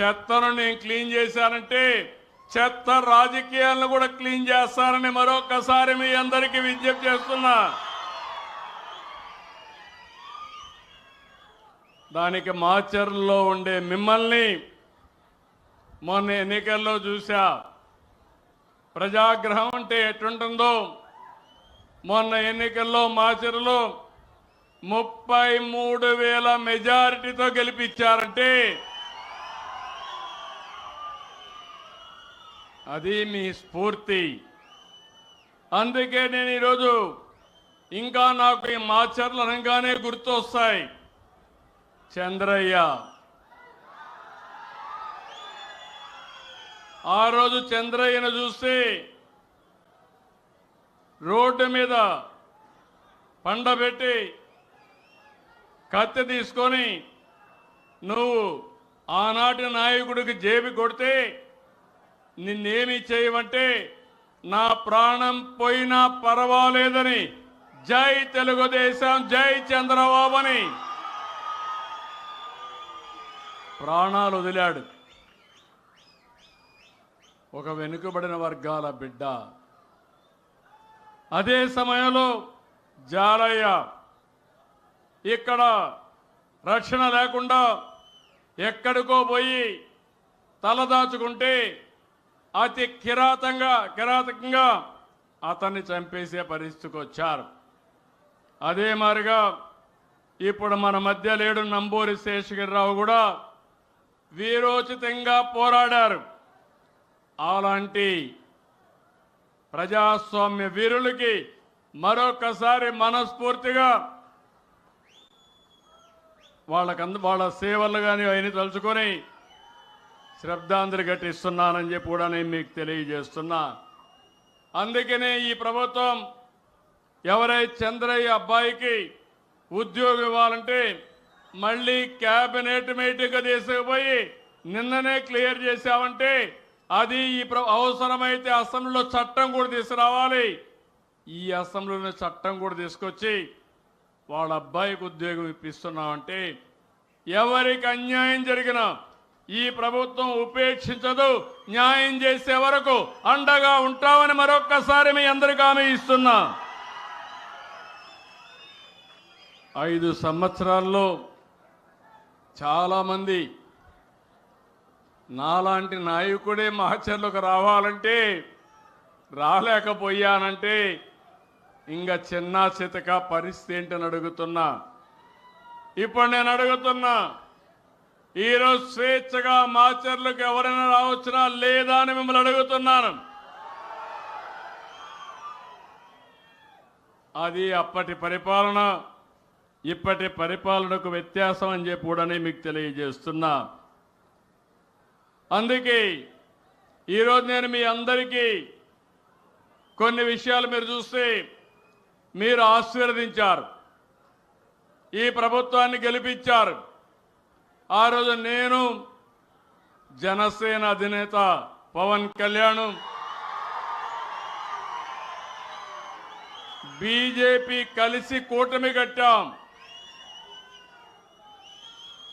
చెత్తను నేను క్లీన్ చేశానంటే చెత్త రాజకీయాలను కూడా క్లీన్ చేస్తారని మరొకసారి మీ అందరికీ విజ్ఞప్తి చేస్తున్నా. దానికి మాచర్లో ఉండే మిమ్మల్ని మొన్న ఎన్నికల్లో చూశా. ప్రజాగ్రహం అంటే ఎటుంటుందో మొన్న ఎన్నికల్లో మాచర్లో ముప్పై మూడు వేల మెజారిటీతో గెలిపించారంటే అది మీ స్ఫూర్తి. అందుకే నేను ఈరోజు ఇంకా నాకు ఈ మాచర్లు అనగానే గుర్తొస్తాయి. చంద్రయ్య. ఆ రోజు చంద్రయ్యను చూస్తే రోడ్డు మీద పండబెట్టి కత్తి తీసుకొని నువ్వు ఆనాటి నాయకుడికి జేబి కొడితే నిన్నేమి చేయమంటే నా ప్రాణం పోయినా పర్వాలేదని జై తెలుగుదేశం జై చంద్రబాబు అని ప్రాణాలు వదిలాడు. ఒక వెనుకబడిన వర్గాల బిడ్డ. అదే సమయంలో జాలయ్య ఇక్కడ రక్షణ లేకుండా ఎక్కడికో పోయి తలదాచుకుంటే అతి కిరాతంగా కిరాతకంగా అతన్ని చంపేసే పరిస్థితికి వచ్చారు. అదే మారిగా ఇప్పుడు మన మధ్య లేడు నంబూరి శేషగిరిరావు కూడా వీరోచితంగా పోరాడారు. అలాంటి ప్రజాస్వామ్య వీరులకి మరొకసారి మనస్ఫూర్తిగా వాళ్ళకంద వాళ్ళ సేవలు కానీ అవన్నీ తలుచుకొని శ్రద్ధాంజలి ఘటిస్తున్నానని చెప్పి కూడా నేను మీకు తెలియజేస్తున్నా. అందుకనే ఈ ప్రభుత్వం ఎవరైతే చంద్రయ్య అబ్బాయికి ఉద్యోగం ఇవ్వాలంటే మళ్ళీ క్యాబినెట్ మీటింగ్ తీసుకుపోయి నిన్ననే క్లియర్ చేశామంటే అది ఈ ప్ర- అవసరమైతే అసెంబ్లీలో చట్టం కూడా తీసుకురావాలి. ఈ అసెంబ్లీలో చట్టం కూడా తీసుకొచ్చి వాళ్ళ అబ్బాయికి ఉద్యోగం ఇప్పిస్తున్నామంటే ఎవరికి అన్యాయం జరిగినా ఈ ప్రభుత్వం ఉపేక్షించదు న్యాయం చేసే వరకు అండగా ఉంటామని మరొక్కసారి మీ అందరికీ హామీ ఇస్తున్నా. ఐదు సంవత్సరాల్లో చాలామంది నాలాంటి నాయకుడే మహచర్లకు రావాలంటే రాలేకపోయానంటే ఇంకా చిన్నా చితక పరిస్థితి ఏంటని అడుగుతున్నా. ఇప్పుడు నేను అడుగుతున్నా ఈరోజు స్వేచ్ఛగా మాచర్లకు ఎవరైనా రావచ్చునా లేదా అని మిమ్మల్ని అడుగుతున్నాను. అది అప్పటి పరిపాలన ఇప్పటి పరిపాలనకు వ్యత్యాసం అని చెప్పి కూడా మీకు తెలియజేస్తున్నా. అందుకే ఈరోజు నేను మీ అందరికీ కొన్ని విషయాలు మీరు చూస్తే మీరు ఆశీర్వదించారు. ఈ ప్రభుత్వాన్ని గెలిపించారు. ఆ రోజు నేను జనసేన అధినేత పవన్ కళ్యాణ్ బీజేపీ కలిసి కూటమి కట్టాం.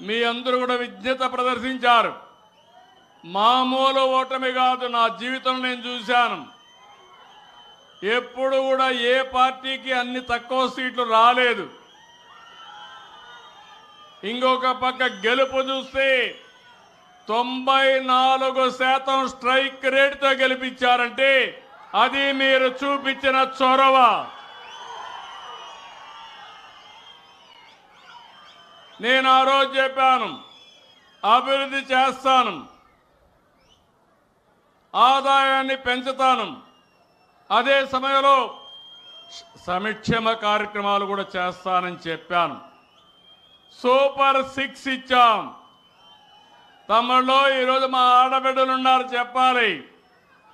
మీ అందరూ కూడా విజ్ఞత ప్రదర్శించారు. మామూలు ఓటమి కాదు నా జీవితం నేను చూశాను. ఎప్పుడు కూడా ఏ పార్టీకి అన్ని తక్కువ సీట్లు రాలేదు. ఇంకొక పక్క గెలుపు చూస్తే తొంభై నాలుగు శాతం స్ట్రైక్ రేట్తో గెలిపించారంటే అది మీరు చూపించిన చొరవ. నేను ఆ రోజు చెప్పాను అభివృద్ధి చేస్తాను ఆదాయాన్ని పెంచుతాను. అదే సమయంలో సంక్షేమ కార్యక్రమాలు కూడా చేస్తానని చెప్పాను. సూపర్ సిక్స్ ఇచ్చాం. తమ్ముళ్ళు ఈరోజు మా ఆడబిడ్డలు ఉన్నారు చెప్పాలి.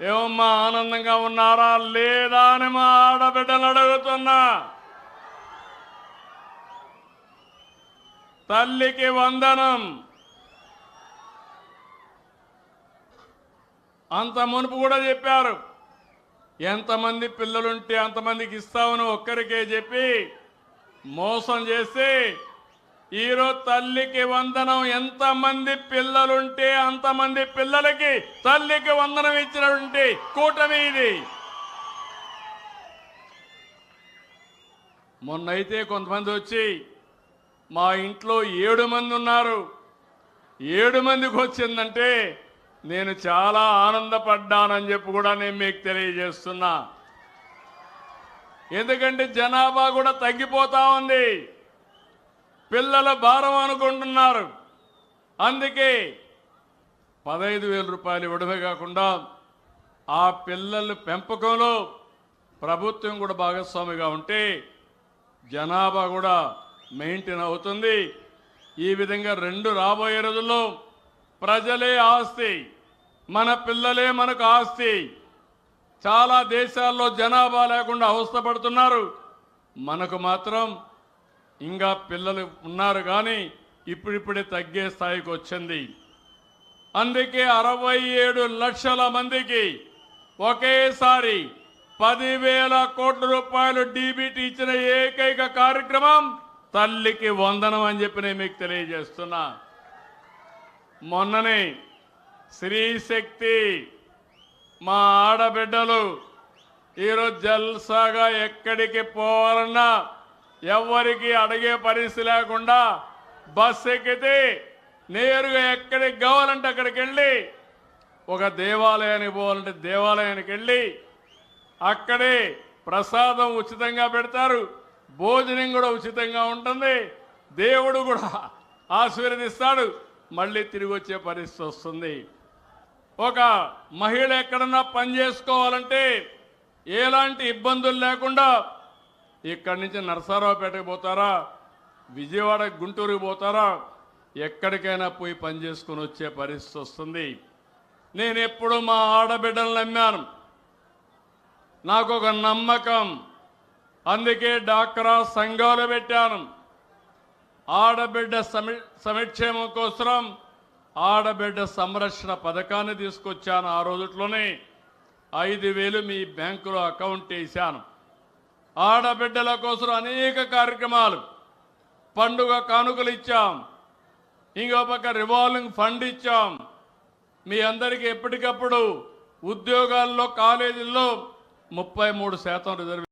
ఏమమ్మా ఆనందంగా ఉన్నారా? లేదా అని మా ఆడబిడ్డలు అడుగుతున్నా. తల్లికి వందనం. అంత మునుపు కూడా చెప్పారు. ఎంతమంది పిల్లలుంటే అంతమందికి ఇస్తామని ఒక్కరికే చెప్పి మోసం చేసి ఈరోజు తల్లికి వందనం ఎంతమంది పిల్లలుంటే అంతమంది పిల్లలకి తల్లికి వందనం ఇచ్చినటువంటి కూటమి ఇది. మొన్నైతే కొంతమంది వచ్చి మా ఇంట్లో ఏడు మంది ఉన్నారు. ఏడు మందికి వచ్చిందంటే నేను చాలా ఆనందపడ్డానని చెప్పి కూడా నేను మీకు తెలియజేస్తున్నా. ఎందుకంటే జనాభా కూడా తగ్గిపోతా ఉంది. పిల్లల భారం అనుకుంటున్నారు. అందుకే పదహైదు వేల రూపాయలు ఇవ్వడమే కాకుండా ఆ పిల్లల పెంపకంలో ప్రభుత్వం కూడా భాగస్వామిగా ఉంటే జనాభా కూడా మెయింటైన్ అవుతుంది. ఈ విధంగా రెండు రాబోయే రోజుల్లో ప్రజలే ఆస్తి మన పిల్లలే మనకు ఆస్తి. చాలా దేశాల్లో జనాభా లేకుండా అవస్థపడుతున్నారు. మనకు మాత్రం ఇంకా పిల్లలు ఉన్నారు కానీ ఇప్పుడిప్పుడే తగ్గే స్థాయికి వచ్చింది. అందుకే అరవై ఏడు లక్షల మందికి ఒకేసారి పదివేల కోట్ల రూపాయలు డీబీటీ ఇచ్చిన ఏకైక కార్యక్రమం తల్లికి వందనం అని చెప్పి నేను మీకు తెలియజేస్తున్నా. మొన్ననే శ్రీశక్తి మా ఆడబిడ్డలు ఈరోజు జల్సాగా ఎక్కడికి పోవాలన్నా ఎవరికి అడిగే పరిస్థితి లేకుండా బస్ ఎక్కితే నేరుగా ఎక్కడికి కావాలంటే అక్కడికి వెళ్ళి ఒక దేవాలయానికి పోవాలంటే దేవాలయానికి వెళ్ళి అక్కడే ప్రసాదం ఉచితంగా పెడతారు భోజనం కూడా ఉచితంగా ఉంటుంది దేవుడు కూడా ఆశీర్వదిస్తాడు మళ్ళీ తిరిగి వచ్చే పరిస్థితి వస్తుంది. ఒక మహిళ ఎక్కడన్నా పని చేసుకోవాలంటే ఎలాంటి ఇబ్బందులు లేకుండా ఇక్కడి నుంచి నరసరావుపేటకు పోతారా? విజయవాడ గుంటూరుకు పోతారా? ఎక్కడికైనా పోయి పని చేసుకుని వచ్చే పరిస్థితి వస్తుంది. నేను ఎప్పుడు మా ఆడబిడ్డలు నమ్మాను. నాకు ఒక నమ్మకం. అందుకే డాక్రా సంఘాలు పెట్టాను. ఆడబిడ్డ సమి సమిక్షేమం కోసం ఆడబిడ్డ సంరక్షణ పథకాన్ని తీసుకొచ్చాను ఆ రోజుట్లోనే. ఐదు వేలు మీ బ్యాంకులో అకౌంట్ వేశాను. ఆడబిడ్డల కోసం అనేక కార్యక్రమాలు పండుగ కానుకలు ఇచ్చాం. ఇంకో పక్క రివాల్వింగ్ ఫండ్ ఇచ్చాం. మీ అందరికీ ఎప్పటికప్పుడు ఉద్యోగాల్లో కాలేజీల్లో ముప్పై మూడు శాతం రిజర్వ్